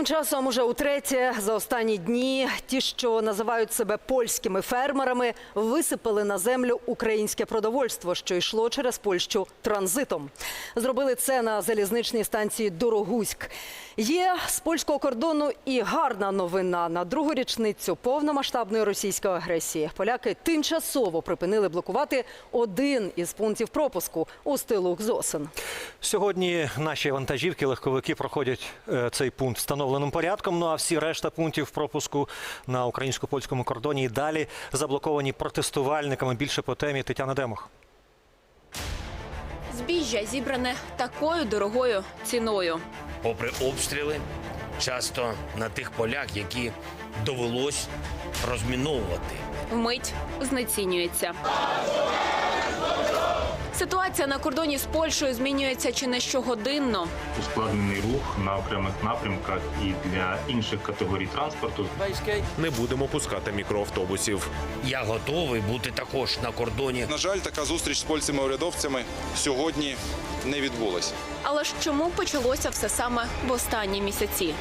Тим часом уже утретє за останні дні ті, що називають себе польськими фермерами, висипали на землю українське продовольство, що йшло через Польщу транзитом. Зробили це на залізничній станції Дорогуськ. Є з польського кордону і гарна новина на другу річницю повномасштабної російської агресії. Поляки тимчасово припинили блокувати один із пунктів пропуску у стилу Зосен. Сьогодні наші вантажівки, легковики проходять е, цей пункт встановленим порядком. Ну а всі решта пунктів пропуску на українсько-польському кордоні і далі заблоковані протестувальниками. Більше по темі Тетяна Демох. Збіжжя зібране такою дорогою ціною. попри обстріли, часто на тих полях, які довелось розміновувати. Вмить знецінюється. Ситуація на кордоні з Польщею змінюється чи не щогодинно. ускладнений рух на окремих напрямках і для інших категорій транспорту. не будемо пускати мікроавтобусів. Я готовий бути також на кордоні. На жаль, така зустріч з польцями-урядовцями сьогодні не відбулася. Але ж чому почалося все саме в останні місяці?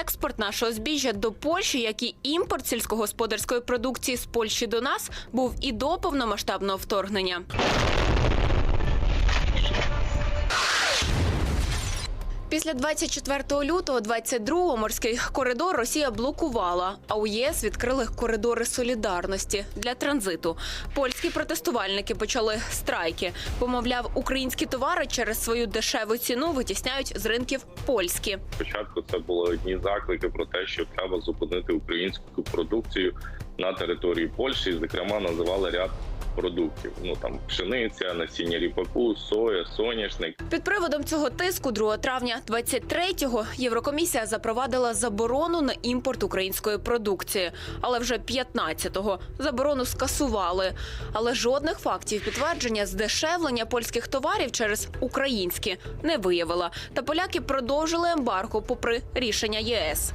Експорт нашого збіжжя до Польщі, як і імпорт сільськогосподарської продукції з Польщі до нас, був і до повномасштабного вторгнення. Після 24 лютого 22 морський коридор Росія блокувала, а у ЄС відкрили коридори солідарності для транзиту. Польські протестувальники почали страйки. Помовляв, українські товари через свою дешеву ціну витісняють з ринків польські. Спочатку це були одні заклики про те, що треба зупинити українську продукцію на території Польщі. Зокрема, називали ряд продуктів. Ну там пшениця, насіння ріпаку, соя, соняшник. Під приводом цього тиску 2 травня 23-го Єврокомісія запровадила заборону на імпорт української продукції. Але вже 15-го заборону скасували. Але жодних фактів підтвердження здешевлення польських товарів через українські не виявила. Та поляки продовжили ембарго попри рішення ЄС.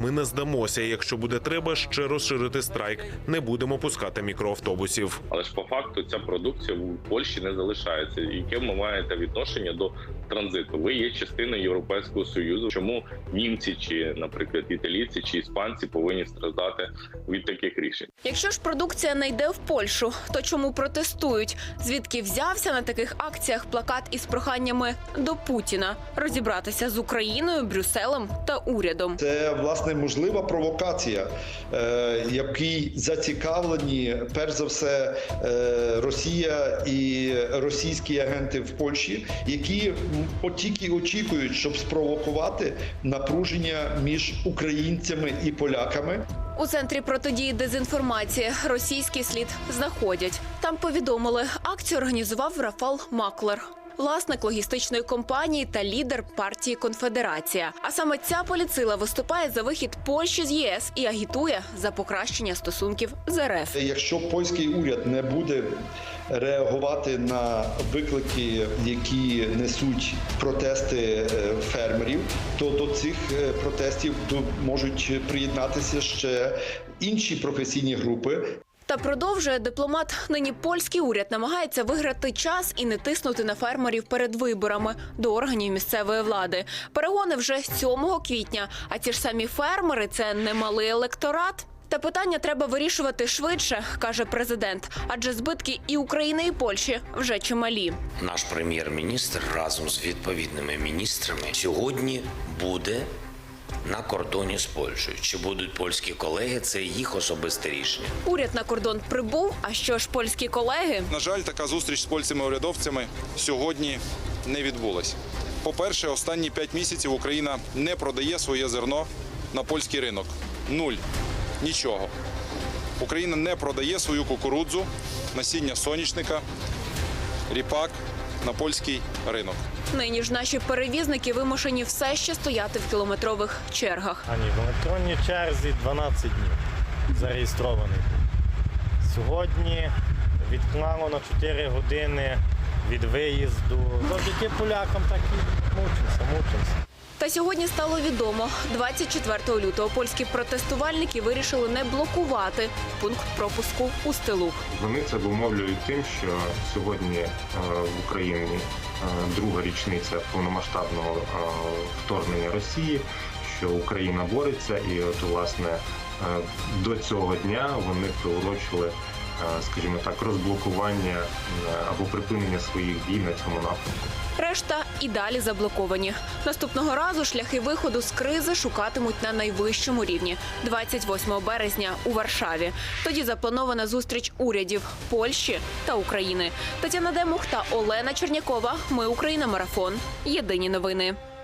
Ми не здамося. Якщо буде треба ще розширити страйк, не будемо пускати мікроавтобусів. Але ж по факту ця продукція в Польщі не залишається. Яке ви маєте відношення до транзиту? Ви є частиною Європейського союзу. Чому німці чи, наприклад, італійці чи іспанці повинні страждати від таких рішень? Якщо ж продукція не йде в Польщу, то чому протестують? Звідки взявся на таких акціях плакат із проханнями до Путіна розібратися з Україною, Брюсселем та урядом? Це власне можлива провокація, е, якій зацікавлені перш за все е, Росія і російські агенти в Польщі, які тільки очікують, щоб спровокувати напруження між українцями і поляками. У центрі протидії дезінформації російський слід знаходять. Там повідомили, акцію організував Рафал Маклер. Власник логістичної компанії та лідер партії Конфедерація. А саме ця поліцила виступає за вихід Польщі з ЄС і агітує за покращення стосунків з РФ. Якщо польський уряд не буде реагувати на виклики, які несуть протести е, фермерів, то до цих е, протестів можуть приєднатися ще інші професійні групи. Та продовжує дипломат. Нині польський уряд намагається виграти час і не тиснути на фермерів перед виборами до органів місцевої влади. Перегони вже 7 квітня. А ті ж самі фермери це немалий електорат. Та питання треба вирішувати швидше, каже президент. Адже збитки і України, і Польщі вже чималі. Наш прем'єр-міністр разом з відповідними міністрами сьогодні буде на кордоні з Польщею. Чи будуть польські колеги? Це їх особисте рішення. Уряд на кордон прибув. А що ж польські колеги? На жаль, така зустріч з польцями-урядовцями сьогодні не відбулася. По-перше, останні п'ять місяців Україна не продає своє зерно на польський ринок. Нуль. Нічого. Україна не продає свою кукурудзу, насіння соняшника, ріпак на польський ринок. Нині ж наші перевізники вимушені все ще стояти в кілометрових чергах. Ані в електронній черзі 12 днів зареєстрований. Сьогодні відклало на 4 години від виїзду. Завдяки полякам так і мучимося, мучимося. Та сьогодні стало відомо, 24 лютого польські протестувальники вирішили не блокувати пункт пропуску у стилух. Вони це обумовлюють тим, що сьогодні е, в Україні е, друга річниця повномасштабного е, вторгнення Росії, що Україна бореться, і от власне до цього дня вони приурочили, скажімо так, розблокування е, або припинення своїх дій на цьому напрямку. Решта і далі заблоковані. Наступного разу шляхи виходу з кризи шукатимуть на найвищому рівні 28 березня у Варшаві. Тоді запланована зустріч урядів Польщі та України. Тетяна Демух та Олена Чернякова. Ми Україна. Марафон. Єдині новини.